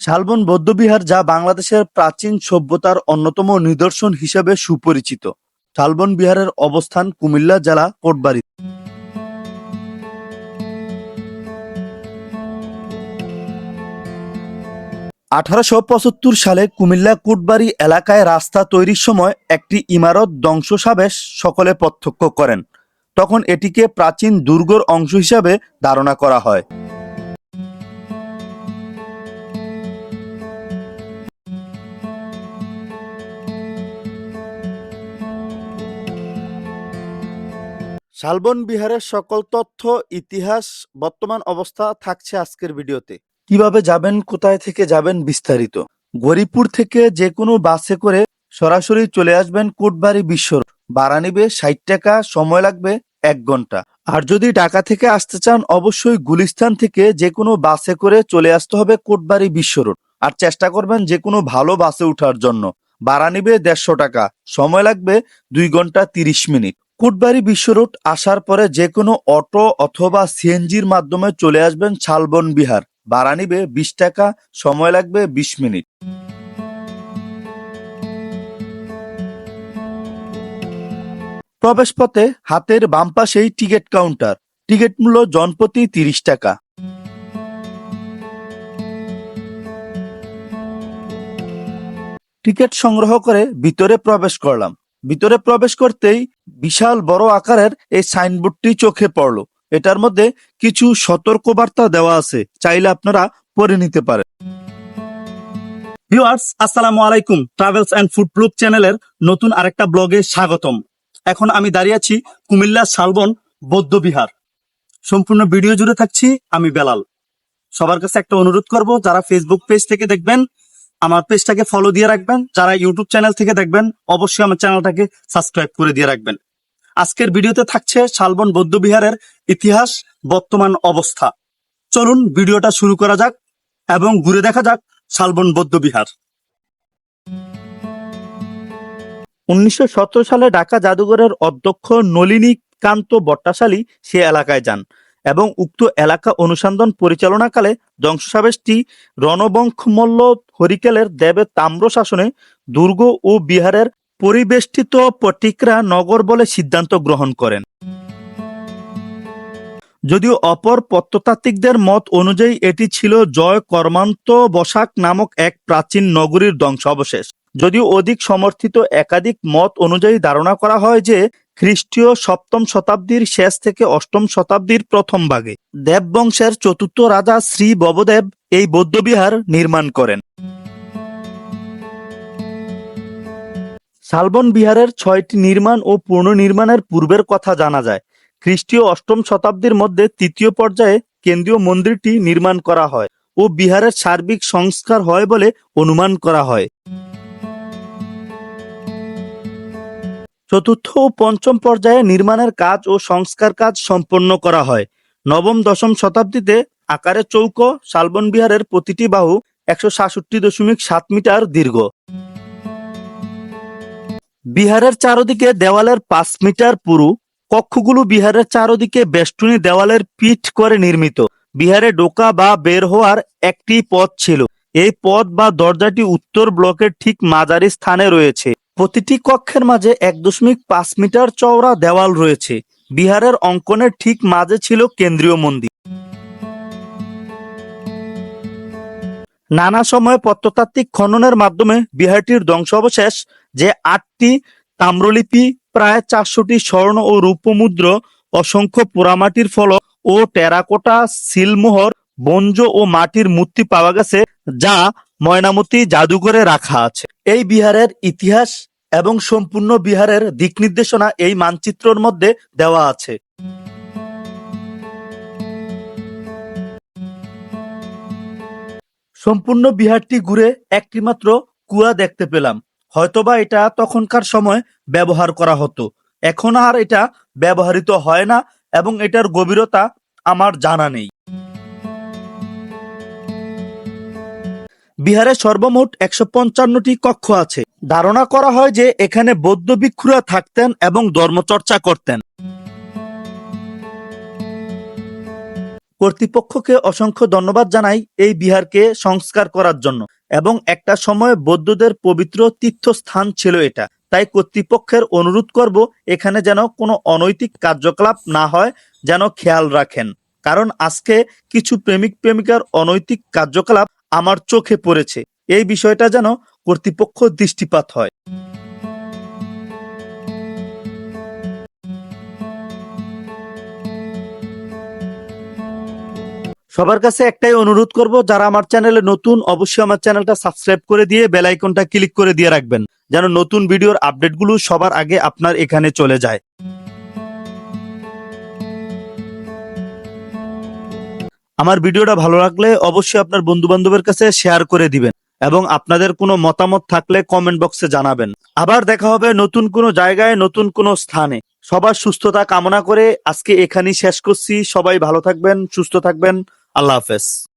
শালবন বৌদ্ধবিহার যা বাংলাদেশের প্রাচীন সভ্যতার অন্যতম নিদর্শন হিসেবে সুপরিচিত। শালবন বিহারের অবস্থান কুমিল্লা জেলা কোটবাড়ি। আঠারোশো পঁচাত্তর সালে কুমিল্লা কুটবাড়ি এলাকায় রাস্তা তৈরির সময় একটি ইমারত ধ্বংসসাবেশ সকলে প্রত্যক্ষ করেন। তখন এটিকে প্রাচীন দুর্গর অংশ হিসাবে ধারণা করা হয়। শালবন বিহারের সকল তথ্য, ইতিহাস, বর্তমান অবস্থা থাকছে আজকের ভিডিওতে। কীভাবে যাবেন, কোথায় থেকে যাবেন বিস্তারিত। গরিপুর থেকে যে কোনো বাসে করে সরাসরি চলে আসবেন কোটবাড়ি বিশ্ব। ভাড়া নিবে ষাট টাকা, সময় লাগবে এক ঘণ্টা। আর যদি ঢাকা থেকে আসতে চান, অবশ্যই গুলিস্তান থেকে যে কোনো বাসে করে চলে আসতে হবে কোটবাড়ি বিশ্ব আর চেষ্টা করবেন যে কোনো ভালো বাসে ওঠার জন্য। ভাড়া নিবে দেড়শো টাকা, সময় লাগবে দুই ঘণ্টা তিরিশ মিনিট। কুটবাড়ি বিশ্ব রোড আসার পরে যে কোনো অটো অথবা সিএনজির মাধ্যমে চলে আসবেন শালবন বিহার। ভাড়া নিবে বিশ টাকা, সময় লাগবে বিশ মিনিট। প্রবেশ পথে হাতের বাম পাশেই টিকিট কাউন্টার। টিকিট মূল্য জনপ্রতি তিরিশ টাকা। টিকিট সংগ্রহ করে ভিতরে প্রবেশ করলাম। ভিতরে প্রবেশ করতেই বিশাল বড় আকারের এই সাইনবোর্ডটি চোখে পড়ল। এটার মধ্যে কিছু সতর্কবার্তা দেওয়া আছে, চাইলে আপনারা পড়ে নিতে পারেন। ভিউয়ার্স, আসসালামু আলাইকুম ট্রাভেলস এন্ড ফুড ব্লগ চ্যানেলের নতুন আরেকটা ব্লগে স্বাগতম। এখন আমি দাঁড়িয়ে আছি কুমিল্লা শালবন, বৌদ্ধ বিহার। সম্পূর্ণ ভিডিও জুড়ে থাকছি আমি বেলাল। সবার কাছে একটা অনুরোধ করব, যারা ফেসবুক পেজ থেকে দেখবেন আমার পেজটাকে ফলো দিয়ে রাখবেন। যারা ইউটিউব চ্যানেল থেকে দেখবেন, অবশ্যই আমার চ্যানেলটাকে সাবস্ক্রাইব করে দিয়ে রাখবেন। আজকের ভিডিওতে থাকছে শালবন বৌদ্ধ বিহারের ইতিহাস, বর্তমান অবস্থা। চলুন ভিডিওটা শুরু করা যাক এবং ঘুরে দেখা যাক শালবন বৌদ্ধ বিহার উনিশশো সালে ঢাকা জাদুঘরের অধ্যক্ষ নলিনী কান্ত ভট্টাশালী সে এলাকায় যান। এবং উক্ত এলাকা অনুসন্ধান পরিচালনাকালে ধ্বংসাবেশটি রণবংশমল্ল হরিকেলের দেবের তাম্র শাসনে দুর্গ ও বিহারের পরিবেষ্টিত পটিকরা নগর বলে সিদ্ধান্ত গ্রহণ করেন। যদিও অপর প্রত্নতাত্ত্বিকদের মত অনুযায়ী এটি ছিল জয় কর্মান্ত বসাক নামক এক প্রাচীন নগরীর ধ্বংসাবশেষ। যদিও অধিক সমর্থিত একাধিক মত অনুযায়ী ধারণা করা হয় যে খ্রিস্টীয় সপ্তম শতাব্দীর শেষ থেকে অষ্টম শতাব্দীর প্রথম ভাগে দেববংশের চতুর্থ রাজা শ্রী ববদেব এই বৌদ্ধবিহার নির্মাণ করেন। শালবন বিহারের ছয়টি নির্মাণ ও পুনর্নির্মাণের পূর্বের কথা জানা যায়। খ্রিস্টীয় অষ্টম শতাব্দীর মধ্যে তৃতীয় পর্যায়ে কেন্দ্রীয় মন্দিরটি নির্মাণ করা হয় ও বিহারের সার্বিক সংস্কার হয় বলে অনুমান করা হয়। চতুর্থ ও পঞ্চম পর্যায়ে নির্মাণের কাজ ও সংস্কার কাজ সম্পন্ন করা হয়। নবম, দশম শতাব্দীতে আকারে চৌকো, শালবন বিহারের প্রতিটি বাহু একশো সাতষট্টি দশমিক সাত মিটার দীর্ঘ। বিহারের চারদিকে দেওয়ালের পাঁচ মিটার পুরু। কক্ষগুলো বিহারের চারদিকে বেষ্টনী দেওয়ালের পিঠ করে নির্মিত। বিহারে ডোকা বা বের হওয়ার একটি পথ ছিল। এই পথ বা দরজাটি উত্তর ব্লকের ঠিক মাঝারি স্থানে রয়েছে। প্রতিটি কক্ষের মাঝে এক দশমিক পাঁচ মিটার চওড়া দেওয়াল রয়েছে। বিহারের অঙ্কনের ঠিক মাঝে ছিল কেন্দ্রীয় মন্দির। নানা সময়ে প্রত্নতাত্ত্বিক খননের মাধ্যমে বিহারটির ধ্বংসাবশেষ যে আটটি তাম্রলিপি, প্রায় চারশোটি স্বর্ণ ও রূপমুদ্র, অসংখ্য পোড়ামাটির ফলক ও টেরাকোটা, সিলমোহর বঞ্জ ও মাটির মূর্তি পাওয়া গেছে, যা ময়নামতি জাদুঘরে রাখা আছে। এই বিহারের ইতিহাস এবং সম্পূর্ণ বিহারের দিক নির্দেশনা এই মানচিত্রের মধ্যে দেওয়া আছে। সম্পূর্ণ বিহারটি ঘুরে একটি মাত্র কুয়া দেখতে পেলাম। হয়তোবা এটা তখনকার সময় ব্যবহার করা হতো। এখন আর এটা ব্যবহৃত হয় না এবং এটার গভীরতা আমার জানা নেই। বিহারে সর্বমোট একশো পঞ্চান্নটি কক্ষ আছে। ধারণা করা হয় যে এখানে বৌদ্ধ ভিক্ষুরা থাকতেন এবং ধর্মচর্চা করতেন। কর্তৃপক্ষকে অসংখ্য ধন্যবাদ জানাই এই বিহারকে সংস্কার করার জন্য এবং একটা সময় বৌদ্ধদের পবিত্র তীর্থস্থান ছিল এটা। তাই কর্তৃপক্ষের অনুরোধ করব এখানে যেন কোনো অনৈতিক কার্যকলাপ না হয়, যেন খেয়াল রাখেন। কারণ আজকে কিছু প্রেমিক প্রেমিকার অনৈতিক কার্যকলাপ আমার চোখে পড়েছে। এই বিষয়টা যেন কর্তৃপক্ষ দৃষ্টিপাত হয়। সবার কাছে একটাই অনুরোধ করব, যারা আমার চ্যানেলে নতুন, অবশ্যই আমার চ্যানেলটা সাবস্ক্রাইব করে দিয়ে বেল আইকনটা ক্লিক করে দিয়ে রাখবেন, যেন নতুন ভিডিওর আপডেটগুলো সবার আগে আপনার এখানে চলে যায়। আমার ভিডিওটা ভালো লাগলে অবশ্যই আপনার বন্ধু বান্ধবের কাছে শেয়ার করে দিবেন। এবং আপনাদের কোনো মতামত থাকলে কমেন্ট বক্সে জানাবেন। আবার দেখা হবে নতুন কোনো জায়গায়, নতুন কোনো স্থানে। সবার সুস্থতা কামনা করে আজকে এখানেই শেষ করছি। সবাই ভালো থাকবেন, সুস্থ থাকবেন। আল্লাহ হাফেজ।